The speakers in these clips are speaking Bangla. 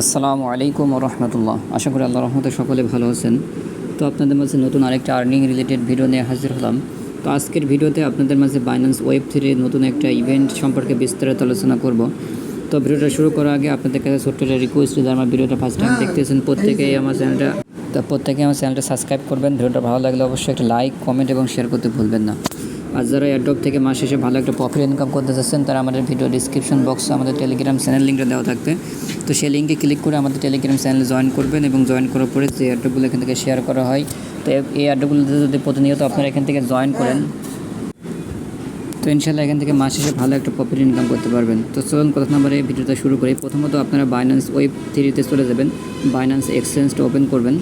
আসসালামু আলাইকুম রহমতুল্লাহ আশা করি আল্লাহ রহমতে সকলে ভালো আছেন। তো আপনাদের মাঝে নতুন আরেকটা আর্নিং রিলেটেড ভিডিও নিয়ে হাজির হলাম। তো আজকের ভিডিওতে আপনাদের মাঝে বাইন্যান্স ওয়েব থ্রির নতুন একটা ইভেন্ট সম্পর্কে বিস্তারিত আলোচনা করব। তো ভিডিওটা শুরু করার আগে আপনাদের কাছে ছোট্ট একটা রিকোয়েস্ট যে আমার ভিডিওটা ফার্স্ট টাইম দেখতেছেন, প্রত্যেকেই আমার চ্যানেলটা তো প্রত্যেকেই আমার চ্যানেলটা সাবস্ক্রাইব করবেন। ভিডিওটা ভালো লাগলে অবশ্যই একটা লাইক কমেন্ট এবং শেয়ার করতে ভুলবেন না। আর যারা এয়ারড্রপ থেকে মাস শেষে ভালো একটা প্রফিট ইনকাম করতে চাচ্ছেন তারা আমাদের ভিডিও ডিসক্রিপশন বক্সে আমাদের টেলিগ্রাম চ্যানেল লিঙ্কটা দেওয়া থাকবে। তো সেই লিঙ্কে ক্লিক করে আমাদের টেলিগ্রাম চ্যানেলে জয়েন করবেন এবং জয়েন করার পরে যে এয়ারড্রপগুলো এখান থেকে শেয়ার করা হয়, তো এই এয়ারড্রপগুলোতে যদি প্রতিনিয়ত আপনারা এখান থেকে জয়েন করেন, তো ইনশাল্লাহ এখান থেকে মাস শেষে ভালো একটা প্রফিট ইনকাম করতে পারবেন। তো চলুন কথা নাম্বারে ভিডিওটা শুরু করি। প্রথমত আপনারা বাইন্যান্স ওয়েব থ্রিতে চলে যাবেন। বাইন্যান্স এক্সচেঞ্জটা ওপেন করবেন।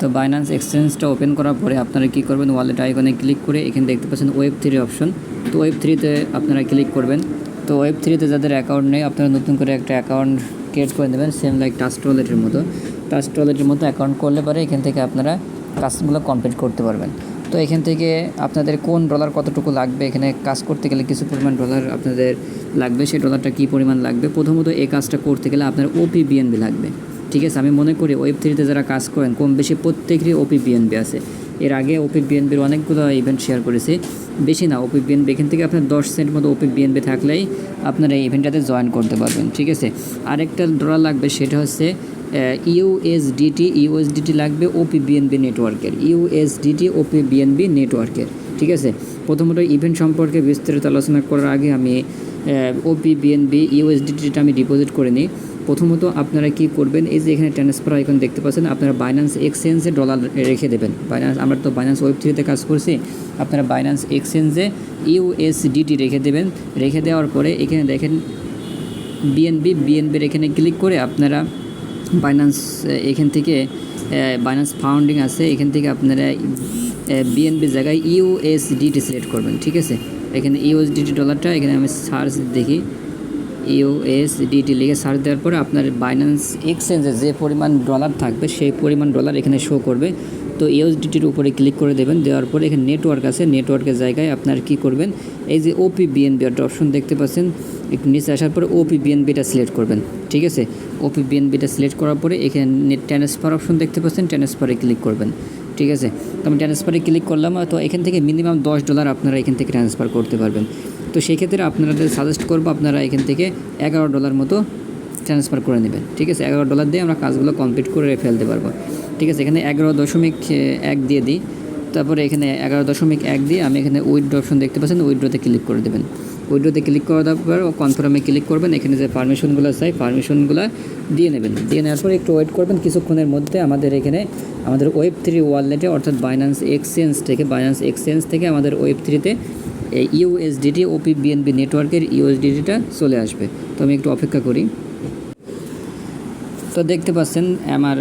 তো বাইন্যান্স এক্সচেঞ্জটা ওপেন করার পরে আপনারা কী করবেন? ওয়ালেট আইকনে ক্লিক করে এখানে দেখতে পাচ্ছেন ওয়েব থ্রি অপশন তো ওয়েব থ্রিতে আপনারা ক্লিক করবেন। তো ওয়েব থ্রিতে যাদের অ্যাকাউন্ট নেই, আপনারা নতুন করে একটা অ্যাকাউন্ট ক্রিয়েট করে নেবেন সেম লাইক টাস্ট ওয়ালেটের মতো। টাস্ট ওয়ালেটের মতো অ্যাকাউন্ট করলে পরে এখান থেকে আপনারা কাজগুলো কমপ্লিট করতে পারবেন। তো এখান থেকে আপনাদের কোন ডলার কতটুকু লাগবে, এখানে কাজ করতে গেলে কিছু পরিমাণ ডলার আপনাদের লাগবে, সেই ডলারটা কী পরিমাণ লাগবে? প্রথমত এই কাজটা করতে গেলে আপনার ওপি বিএনবি লাগবে। ঠিক আছে, আমি মনে করি ওয়েব থ্রিতে যারা কাজ করেন, কম বেশি প্রত্যেকেরই ওপি বিএনবি আছে। এর আগে ওপি বিএনবির অনেকগুলো ইভেন্ট শেয়ার করেছি। বেশি না ওপি বিএনবি এখান থেকে আপনার দশ সেন্ট মতো ওপি বিএনবি থাকলেই আপনারা এই ইভেন্টটাতে জয়েন করতে পারবেন, ঠিক আছে? আরেকটা ডলার লাগবে সেটা হচ্ছে ইউএসডিটি ইউএসডিটি লাগবে ওপি বিএনবি নেটওয়ার্কের ইউএসডিটি ওপি বিএনবি নেটওয়ার্কের ঠিক আছে? প্রথমত ইভেন্ট সম্পর্কে বিস্তারিত আলোচনা করার আগে আমি ওপি বিএনবি ইউএসডিটিটা আমি ডিপোজিট করে নিই। প্রথমত আপনারা কি করবেন, এই যে এখানে ট্রান্সফার আইকন দেখতে পাচ্ছেন, আপনারা বাইন্যান্স এক্সচেঞ্জে ডলার রেখে দেবেন। বাইন্যান্স আমরা তো বাইন্যান্স ওয়েব থ্রিতে কাজ করছি, আপনারা বাইন্যান্স এক্সচেঞ্জে ইউএসডিটি রেখে দেবেন। রেখে দেওয়ার পরে এখানে দেখেন বিএনবি বিএনবির এখানে ক্লিক করে আপনারা বাইন্যান্স এখান থেকে বাইন্যান্স ফাউন্ডিং আছে, এখান থেকে আপনারা বিএনবি জায়গায় ইউএসডিটি সিলেক্ট করবেন, ঠিক আছে? এখানে ইউএসডিটি ডলারটা এখানে আমি সার্চ দেখি। ইউএসডিটি লিখে সার্চ দেওয়ার পরে আপনার বাইন্যান্স এক্সচেঞ্জে যে পরিমাণ ডলার থাকবে, সেই পরিমাণ ডলার এখানে শো করবে। তো ইউএসডিটির উপরে ক্লিক করে দেবেন, দেওয়ার পরে এখানে নেটওয়ার্ক আছে। নেটওয়ার্কের জায়গায় আপনার কি করবেন? এই যে ওপি বিএনবি একটা অপশন দেখতে পাচ্ছেন। একটু নিচে আসার পরে ওপি বিএনবিটা সিলেক্ট করবেন, ঠিক আছে? ওপি বিএনবিটা সিলেক্ট করার পরে এখানে নেট ট্রান্সফার অপশন দেখতে পাচ্ছেন ট্রান্সফারে ক্লিক করবেন, ঠিক আছে? তো আমি ট্রান্সফারে ক্লিক করলাম, তো এখান থেকে মিনিমাম দশ ডলার আপনারা এখান থেকে ট্রান্সফার করতে পারবেন। তো সেই ক্ষেত্রে আপনাদের সাজেস্ট করব, আপনারা এখান থেকে এগারো ডলার মতো ট্রান্সফার করে নেবেন। ঠিক আছে? এগারো ডলার দিয়ে আমরা কাজগুলো কমপ্লিট করে ফেলতে পারব। ঠিক আছে? এখানে এগারো দশমিক এক দিয়ে দিই। তারপরে এখানে এগারো দশমিক এক দিয়ে আমি এখানে উইড্রো অপশন দেখতে পাচ্ছেন উইড্রোতে ক্লিক করে দেবেন। উইড্রোতে ক্লিক করে দেওয়ার পর কনফার্মে ক্লিক করবেন। এখানে যে পারমিশনগুলো চাই পারমিশনগুলো দিয়ে নেবেন। দিয়ে নেওয়ার পর একটু ওয়েট করবেন। কিছুক্ষণের মধ্যে আমাদের এখানে আমাদের ওয়েব থ্রি ওয়ালেটে অর্থাৎ বাইন্যান্স এক্সচেঞ্জ থেকে বাইন্যান্স এক্সচেঞ্জ থেকে আমাদের ওয়েব থ্রিতে এই ইউএসডিটি ওপি বিএনবি নেটওয়ার্কের ইউএসডিটিটা চলে আসবে। তো আমি একটু অপেক্ষা করি। তো দেখতে পাচ্ছেন, আমার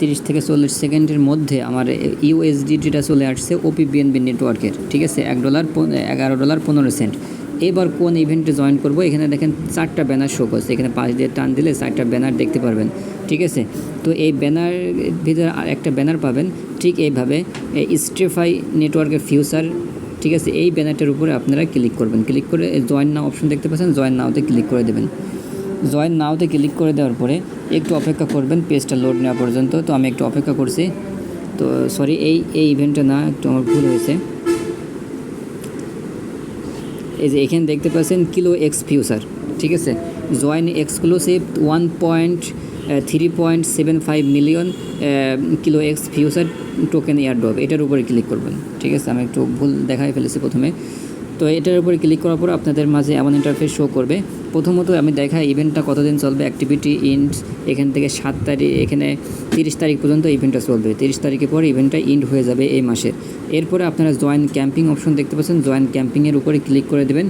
তিরিশ থেকে চল্লিশ সেকেন্ডের মধ্যে আমার ইউএসডিটিটা চলে আসছে ওপি বিএনবি নেটওয়ার্কের ঠিক আছে? এক ডলার এগারো ডলার পনেরো সেন্ট। এবার কোন ইভেন্টে জয়েন করব? এখানে দেখেন চারটা ব্যানার শো করছে। এখানে পাঁচ দিয়ে টান দিলে চারটা ব্যানার দেখতে পারবেন, ঠিক আছে? তো এই ব্যানার ভিতরে একটা ব্যানার পাবেন, ঠিক এইভাবে স্ট্রেফাই নেটওয়ার্কের ফিউচার ঠিক আছে, এই ব্যানারটার উপরে আপনারা ক্লিক করবেন। ক্লিক করে জয়েন নাও অপশন দেখতে পাচ্ছেন জয়েন নাওতে ক্লিক করে দেবেন। জয়েন নাওতে ক্লিক করে দেওয়ার পরে একটু অপেক্ষা করবেন পেজটা লোড নেওয়া পর্যন্ত। তো আমি একটু অপেক্ষা করছি। তো সরি এই এই ইভেন্টটা না, একটু আমার ভুল হয়েছে। এই যে এখানে দেখতে পাচ্ছেন কিলো এক্স ফিউচার ঠিক আছে? Join exclusive one point three point seven five million kilo X future token airdrop এটার উপরে ক্লিক করবেন। ঠিক আছে? আমি একটু ভুল দেখাই ফেলেছি প্রথমে। তো এটার উপরে ক্লিক করার পর আপনাদের মাঝে এমন ইন্টারফেস শো করবে। প্রথমত আমি দেখাই ইভেন্টটা কতদিন চলবে। অ্যাক্টিভিটি ইন্ড এখান থেকে সাত তারিখ, এখানে তিরিশ তারিখ পর্যন্ত ইভেন্টটা চলবে। তিরিশ তারিখের পর ইভেন্টটা ইন্ড হয়ে যাবে এই মাসে। এরপরে আপনারা জয়েন ক্যাম্পিং অপশন দেখতে পাচ্ছেন। জয়েন ক্যাম্পিংয়ের উপরে ক্লিক করে দেবেন।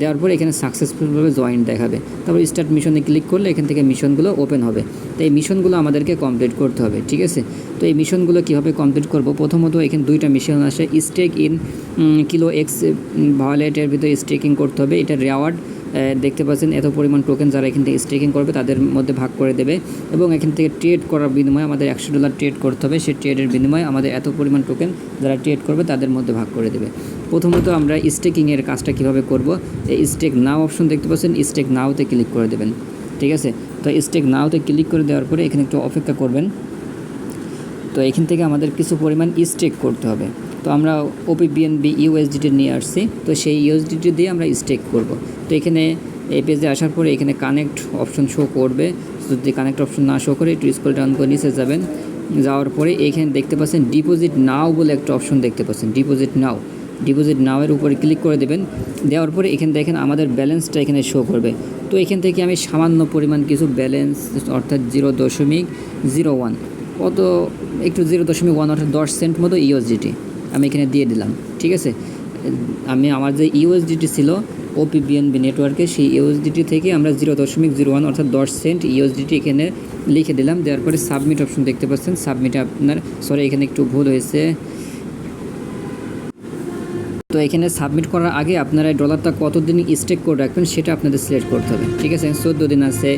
দেওয়ার পর এখানে সাকসেসফুলভাবে জয়েন দেখাবে। তারপর স্টার্ট মিশনে ক্লিক করলে এখান থেকে মিশনগুলো ওপেন হবে। তো এই মিশনগুলো আমাদেরকে কমপ্লিট করতে হবে, ঠিক আছে? তো এই মিশনগুলো কীভাবে কমপ্লিট করব? প্রথমত এখানে দুইটা মিশন আসে। স্টেক ইন কিলো এক্স ভায়োলেটের ভিতরে স্টেকিং করতে হবে। এটা রেওয়ার্ড দেখতে পাচ্ছেন এত পরিমাণ টোকেন যারা এখান থেকে স্টেকিং করবে, তাদের মধ্যে ভাগ করে দেবে। এবং এখান থেকে ট্রেড করার বিনিময়ে আমাদের একশো ডলার ট্রেড করতে হবে। সেই ট্রেডের বিনিময়ে আমাদের এত পরিমাণ টোকেন যারা ট্রেড করবে, তাদের মধ্যে ভাগ করে দেবে। প্রথমত আমরা স্টেকিংয়ের কাজটা কীভাবে করব? এই স্টেক নাও অপশন দেখতে পাচ্ছেন স্টেক নাওতে ক্লিক করে দেবেন। ঠিক আছে? তো স্টেক নাওতে ক্লিক করে দেওয়ার পরে এখানে একটু অপেক্ষা করবেন। তো এখান থেকে আমাদের কিছু পরিমাণ স্টেক করতে হবে। তো আমরা ওপি বিএনবি ইউএসডিটি নিয়ে আসছি। তো সেই ইউএসডিটি দিয়ে আমরা স্টেক করব। তো এখানে এই পেজে আসার পরে এখানে কানেক্ট অপশন শো করবে। যদি কানেক্ট অপশন না শো করে, একটু স্কুল ডাউন করে নিচে যাবেন। যাওয়ার পরে এখানে দেখতে পাচ্ছেন ডিপোজিট নাও বলে একটা অপশন দেখতে পাচ্ছেন। ডিপোজিট নাও ডিপোজিট নাওয়ের উপরে ক্লিক করে দেবেন। দেওয়ার পরে এখানে দেখেন আমাদের ব্যালেন্সটা এখানে শো করবে। তো এখান থেকে আমি সামান্য পরিমাণ কিছু ব্যালেন্স অর্থাৎ জিরো দশমিক জিরো ওয়ান অত একটু জিরো দশমিক ওয়ান অর্থাৎ দশ সেন্ট মতো ইউএসডিটি আমি এখানে দিয়ে দিলাম, ঠিক আছে? আমি আমার যে ইউএসডিটি ছিল ওপি বিএনবি নেটওয়ার্কে সেই ইউএসডিটি থেকে আমরা জিরো দশমিক জিরো ওয়ান অর্থাৎ দশ সেন্ট ইউএসডিটি এখানে লিখে দিলাম। দেওয়ার পরে সাবমিট অপশন দেখতে পাচ্ছেন। সাবমিটে আপনার সরি এখানে একটু ভুল হয়েছে। তো এখানে সাবমিট করার আগে আপনারা এই ডলারটা কতদিন স্টেক করে রাখবেন সেটা আপনাদের সিলেক্ট করতে হবে, ঠিক আছে? চোদ্দ দিন আছে,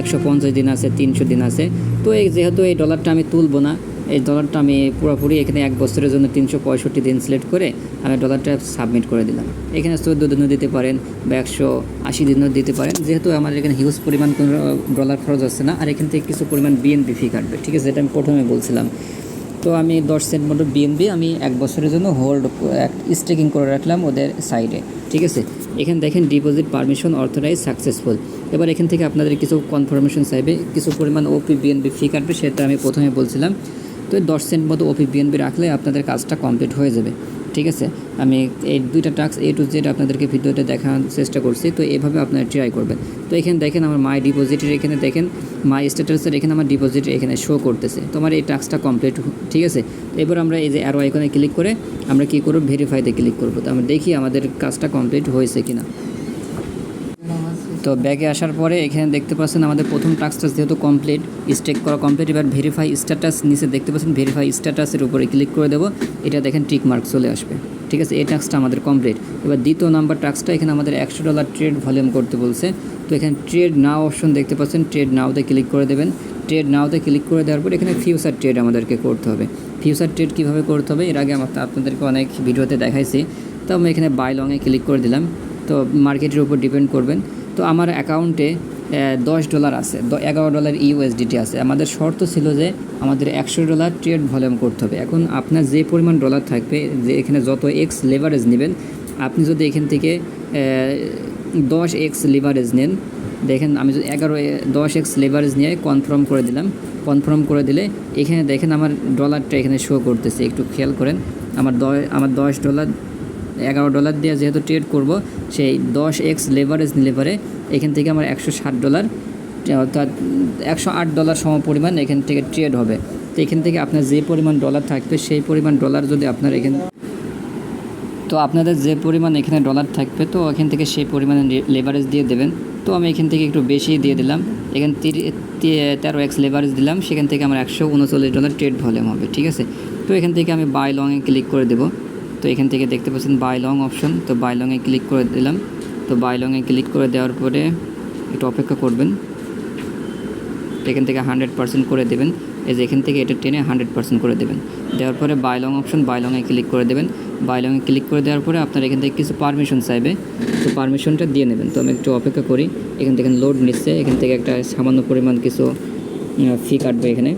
একশো পঞ্চাশ দিন আছে, তিনশো দিন আছে। তো এই যেহেতু এই ডলারটা আমি তুলবো না এই ডলারটা আমি পুরোপুরি এখানে এক বছরের জন্য তিনশো পঁয়ষট্টি দিন সিলেক্ট করে আমি ডলারটা সাবমিট করে দিলাম। এখানে চোদ্দ দিনও দিতে পারেন বা একশো আশি দিনও দিতে পারেন। যেহেতু আমার এখানে হিউজ পরিমাণ কোনো ডলার খরচ আসছে না, আর এখান থেকে কিছু পরিমাণ বিএনপি ফি কাটবে, ঠিক আছে? যেটা আমি প্রথমে বলছিলাম। তো আমি দশ সেন্ট মতো বিএনবি আমি এক বছরের জন্য হোল্ড স্টেকিং করে রাখলাম ওদের সাইডে ঠিক আছে? এখানে দেখেন ডিপোজিট পারমিশন অর্থরাইজ সাকসেসফুল এবার এখান থেকে আপনাদের কিছু কনফার্মেশন চাইবে, কিছু পরিমাণ ওপি বিএনবি ফি কাটবে, সেটা আমি প্রথমে বলছিলাম। তো দশ সেন্ট মতো ওপি বিএনবি রাখলে আপনাদের কাজটা কমপ্লিট হয়ে যাবে। ঠিক আছে? আমি এই দুইটা টাস্ক এ টু জেড আপনাদেরকে ভিডিওতে দেখানোর চেষ্টা করছি, তো এভাবে আপনারা ট্রাই করবেন। তো এখানে দেখেন আমার মাই ডিপোজিটের এখানে দেখেন মাই স্ট্যাটাসের এখানে আমার ডিপোজিট এখানে শো করতেছে। তো আমার এই টাস্কটা কমপ্লিট ঠিক আছে? এবার আমরা এই যে অ্যারো আইকনে ক্লিক করে আমরা কী করব? ভেরিফাইতে ক্লিক করব। তো আমরা দেখি আমাদের কাজটা কমপ্লিট হয়েছে কিনা। তো ব্যাগে আসার পরে এখানে দেখতে পাচ্ছেন আমাদের প্রথম টাস্কটা যেহেতু কমপ্লিট স্টেক করা কমপ্লিট এবার ভেরিফাই স্ট্যাটাস নিচে দেখতে পাচ্ছেন ভেরিফাই স্ট্যাটাসের উপরে ক্লিক করে দেবো। এটা দেখেন টিক মার্ক চলে আসবে। ঠিক আছে, এই টাস্কটা আমাদের কমপ্লিট এবার দ্বিতীয় নাম্বার টাস্কটা এখানে আমাদের একশো ডলার ট্রেড ভলিউম করতে বলছে। তো এখানে ট্রেড নাও অপশন দেখতে পাচ্ছেন ট্রেড নাওতে ক্লিক করে দেবেন। ট্রেড নাওতে ক্লিক করে দেওয়ার পর এখানে ফিউচার ট্রেড আমাদেরকে করতে হবে। ফিউচার ট্রেড কীভাবে করতে হবে? এর আগে আমার আপনাদেরকে অনেক ভিডিওতে দেখাইছি। তো আমি এখানে বাই লংয়ে ক্লিক করে দিলাম। তো মার্কেটের উপর ডিপেন্ড করবেন। তো আমার অ্যাকাউন্টে দশ ডলার আছে এগারো ডলার ইউএসডিটি আছে। আমাদের শর্ত ছিল যে আমাদের একশো ডলার ট্রেড ভলিউম করতে হবে। এখন আপনার যে পরিমাণ ডলার থাকবে, যে এখানে যত এক্স লেভারেজ নেবেন, আপনি যদি এখান থেকে দশ এক্স লিভারেজ নেন, দেখেন আমি যদি এগারো, দশ এক্স লেভারেজ নিয়ে কনফার্ম করে দিলাম কনফার্ম করে দিলে এখানে দেখেন আমার ডলারটা এখানে শো করতেছে। একটু খেয়াল করেন, আমার দশ আমার দশ ডলার এগারো ডলার দিয়ে যেহেতু ট্রেড করব, সেই দশ এক্স লেভারেজ নিলে পরে এখান থেকে আমার একশো ষাট ডলার, অর্থাৎ একশো আট ডলার সম পরিমাণ এখান থেকে ট্রেড হবে। তো এখান থেকে আপনার যে পরিমাণ ডলার থাকবে, সেই পরিমাণ ডলার যদি আপনার এখান তো আপনাদের যে পরিমাণ এখানে ডলার থাকবে, তো এখান থেকে সেই পরিমাণে লেভারেজ দিয়ে দেবেন। তো আমি এখান থেকে একটু বেশি দিয়ে দিলাম। এখান তিরি- এক্স লেভারেজ দিলাম। সেখান থেকে আমার একশো উনচল্লিশ ডলার ট্রেড ভলিউম হবে, ঠিক আছে? তো এখান থেকে আমি বাই লংয়ে ক্লিক করে দেবো। তো এখান থেকে দেখতে পাচ্ছেন বাই লং অপশন তো বাই লংয়ে ক্লিক করে দিলাম। তো বাই লংয়ে ক্লিক করে দেওয়ার পরে একটু অপেক্ষা করবেন। এখান থেকে হান্ড্রেড পার্সেন্ট করে দেবেন। এই যে এখান থেকে এটা টেনে হান্ড্রেড পার্সেন্ট করে দেবেন। দেওয়ার পরে বাই লং অপশন বাই লংয়ে ক্লিক করে দেবেন। বাই লংয়ে ক্লিক করে দেওয়ার পরে আপনার এখান থেকে কিছু পারমিশন চাইবে। তো পারমিশনটা দিয়ে নেবেন। তো আমি একটু অপেক্ষা করি। এখান থেকে লোড নিচ্ছে। এখান থেকে একটা সামান্য পরিমাণ কিছু ফি কাটবে এখানে।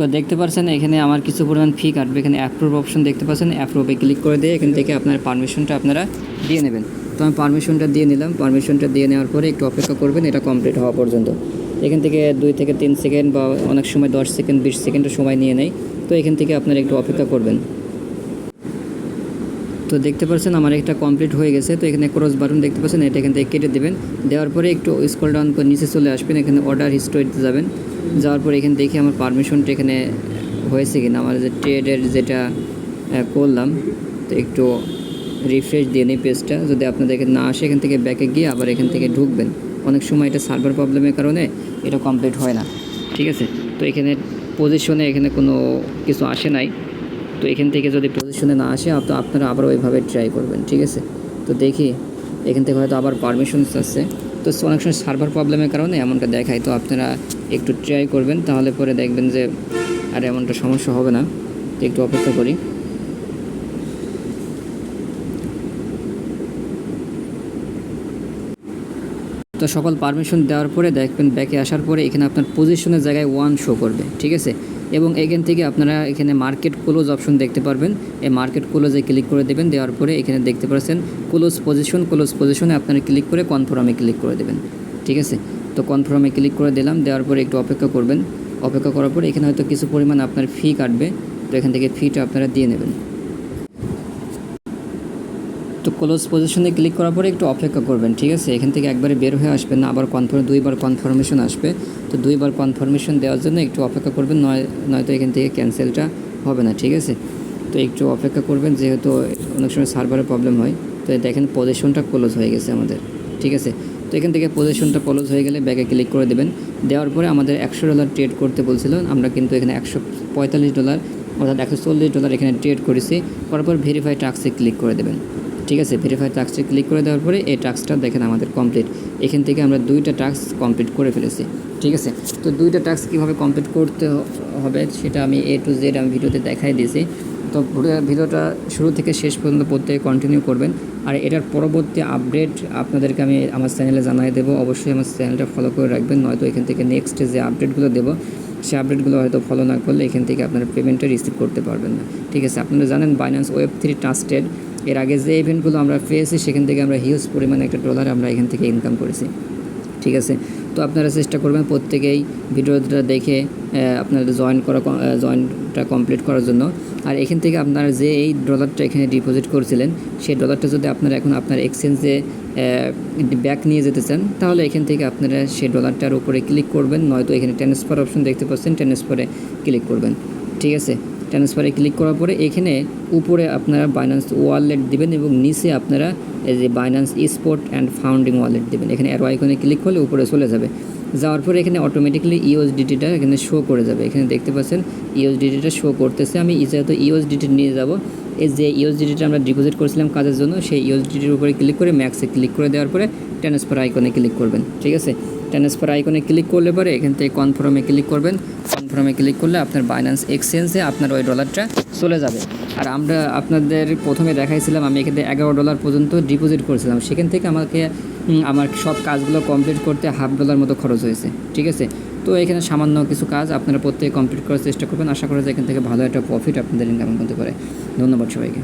তো দেখতে পাচ্ছেন এখানে আমার কিছু পরিমাণ ফি কাটবে। এখানে অ্যাপ্রুভ অপশন দেখতে পাচ্ছেন অ্যাপ্রুভে ক্লিক করে দিয়ে এখান থেকে আপনার পারমিশনটা আপনারা দিয়ে নেবেন। তো আমি পারমিশনটা দিয়ে নিলাম। পারমিশনটা দিয়ে নেওয়ার পরে একটু অপেক্ষা করবেন, এটা কমপ্লিট হওয়া পর্যন্ত। এখান থেকে দুই থেকে তিন সেকেন্ড বা অনেক সময় দশ সেকেন্ড বিশ সেকেন্ডের সময় নিয়ে নেয় তো এখান থেকে আপনারা একটু অপেক্ষা করবেন। তো দেখতে পাচ্ছেন আমার একটা কমপ্লিট হয়ে গেছে। তো এখানে ক্রস বাটন দেখতে পাচ্ছেন, এটা এখান থেকে কেটে দেবেন। দেওয়ার পরে একটু স্কল ডাউন করে নিচে চলে আসবেন, এখানে অর্ডার হিস্টোরিতে যাবেন। যাওয়ার পরে এখানে দেখি আমার পারমিশনটা এখানে হয়েছে কিনা, আমার যে ট্রেডের যেটা করলাম, তো একটু রিফ্রেশ দিয়ে নিই পেজটা যদি আপনাদের এখানে না আসে, এখান থেকে ব্যাকে গিয়ে আবার এখান থেকে ঢুকবেন। অনেক সময় এটা সার্ভার প্রবলেমের কারণে এটা কমপ্লিট হয় না। ঠিক আছে? তো এখানে পজিশনে এখানে কোনো কিছু আসে নাই। তো এখান থেকে যদি পজিশনে না আসে, তো আপনারা আবার ওইভাবে ট্রাই করবেন, ঠিক আছে? তো দেখি, এখান থেকে হয়তো আবার পারমিশন আসছে। তো অনেক সময় সার্ভার প্রবলেমের কারণে এমনটা দেখায়, তো আপনারা একটু ট্রাই করবেন, তাহলে পরে দেখবেন যে, আর এমনটা সমস্যা হবে না। একটু অপেক্ষা করি। তো সকল পারমিশন দেওয়ার পরে দেখবেন ব্যাকে আসার পরে এখানে আপনার পজিশনের জায়গায় ওয়ান শো করবে, ঠিক আছে? এবং এখান থেকে আপনারা এখানে মার্কেট ক্লোজ অপশন দেখতে পারবেন। এই মার্কেট ক্লোজে ক্লিক করে দেবেন, দেওয়ার পরে এখানে দেখতে পাচ্ছেন ক্লোজ পজিশন ক্লোজ পজিশনে আপনারা ক্লিক করে কনফার্মে ক্লিক করে দেবেন। ঠিক আছে? তো কনফার্মে ক্লিক করে দিলাম, দেওয়ার পরে একটু অপেক্ষা করবেন। অপেক্ষা করার পর এখানে হয়তো কিছু পরিমাণ আপনার ফি কাটবে। তো এখান থেকে ফিটা আপনারা দিয়ে নেবেন। তো ক্লোজ পজিশনে ক্লিক করার পরে একটু অপেক্ষা করবেন, ঠিক আছে? এখান থেকে একবারে বের হয়ে আসবেন না, আবার কনফার্ম দুইবার কনফার্মেশন আসবে। তো দুইবার কনফার্মেশন দেওয়ার জন্য একটু অপেক্ষা করবেন, নয় নয়তো এখান থেকে ক্যান্সেলটা হবে না, ঠিক আছে? তো একটু অপেক্ষা করবেন, যেহেতু অনেক সময় সার্ভারের প্রবলেম হয়, তো দেখেন পজিশনটা ক্লোজ হয়ে গেছে আমাদের, ঠিক আছে? তো এখান থেকে পজিশনটা ক্লোজ হয়ে গেলে ব্যাগে ক্লিক করে দেবেন। দেওয়ার পরে আমাদের একশো ডলার ট্রেড করতে বলছিল, আমরা কিন্তু এখানে একশো পঁয়তাল্লিশ ডলার অর্থাৎ একশো চল্লিশ ডলার এখানে ট্রেড করেছি, করার পর ভেরিফাই টাক্সে ক্লিক করে দেবেন। ঠিক আছে ভেরিফাই টাক্সে ক্লিক করে দেওয়ার পরে এই টাস্কটা দেখেন আমাদের কমপ্লিট এখান থেকে আমরা দুইটা টাস্ক কমপ্লিট করে ফেলেছি, ঠিক আছে? তো দুইটা টাস্ক কীভাবে কমপ্লিট করতে হবে সেটা আমি এ টু জেড আমি ভিডিওতে দেখাই দিয়েছি। তো ভিডিওটা শুরু থেকে শেষ পর্যন্ত পড়তে কন্টিনিউ করবেন। আর এটার পরবর্তী আপডেট আপনাদেরকে আমি আমার চ্যানেলে জানাই দেবো। অবশ্যই আমার চ্যানেলটা ফলো করে রাখবেন, নয়তো এখান থেকে নেক্সট যে আপডেটগুলো দেবো সেই আপডেটগুলো হয়তো ফলো না করলে এখান থেকে আপনারা পেমেন্টটা রিসিভ করতে পারবেন না, ঠিক আছে? আপনারা জানেন বাইন্যান্স ওয়েব থ্রি ট্রাস্টেড এর আগে যে ইভেন্টগুলো আমরা পেয়েছি সেখান থেকে আমরা হিউজ পরিমাণে একটা ডলার আমরা এখান থেকে ইনকাম করেছি। ঠিক আছে? তো আপনারা চেষ্টা করবেন প্রত্যেকেই ভিডিওটা দেখে আহ, আপনাদের জয়েন করা জয়েনটা কমপ্লিট করার জন্য। আর এখান থেকে আপনারা যে এই ডলারটা এখানে ডিপোজিট করেছিলেন সেই ডলারটা যদি আপনারা এখন আপনার এক্সচেঞ্জে ব্যাক নিয়ে যেতে চান তাহলে এখান থেকে আপনারা সেই ডলারটার উপরে ক্লিক করবেন। নয়তো এখানে ট্রান্সফার অপশন দেখতে পাচ্ছেন ট্রান্সফারে ক্লিক করবেন। ঠিক আছে? ট্রান্সফারে ক্লিক করার পরে এখানে উপরে আপনারা বাইন্যান্স ওয়ালেট দিবেন এবং নিচে আপনারা এই যে Binance spot and funding wallet দেবেন। এখানে অ্যারো আইকনে ক্লিক করলে উপরে চলে যাবে। যাওয়ার পরে এখানে অটোমেটিক্যালি ইউএসডিটিটা এখানে শো করে যাবে। এখানে দেখতে পাচ্ছেন ইউএসডিটিটা শো করতেছে। আমি যেহেতু ইউএসডিটি নিয়ে যাব, এই যে ইউএসডিটিটা আমরা ডিপোজিট করেছিলাম কাজের জন্য, সেই ইউএসডিটির উপরে ক্লিক করে ম্যাক্সে ক্লিক করে দেওয়ার পরে ট্রান্সফার আইকনে ক্লিক করবেন। ঠিক আছে? ট্রান্সফার আইকনে ক্লিক করলে পরে এখান থেকে কনফার্মে ক্লিক করবেন। কনফার্মে ক্লিক করলে আপনার বাইন্যান্স এক্সচেঞ্জে আপনার ওই ডলারটা চলে যাবে। আর আমরা আপনাদের প্রথমে দেখাইছিলাম, আমি এখানে এগারো ডলার পর্যন্ত ডিপোজিট করেছিলাম। সেখান থেকে আমাকে আমার সব কাজগুলো কমপ্লিট করতে হাফ ডলার মতো খরচ হয়েছে, ঠিক আছে? তো এখানে সামান্য কিছু কাজ আপনারা প্রত্যেকে কমপ্লিট করার চেষ্টা করবেন। আশা করা যায় এখান থেকে ভালো একটা প্রফিট আপনাদের ইনকাম করতে পারে ধন্যবাদ সবাইকে।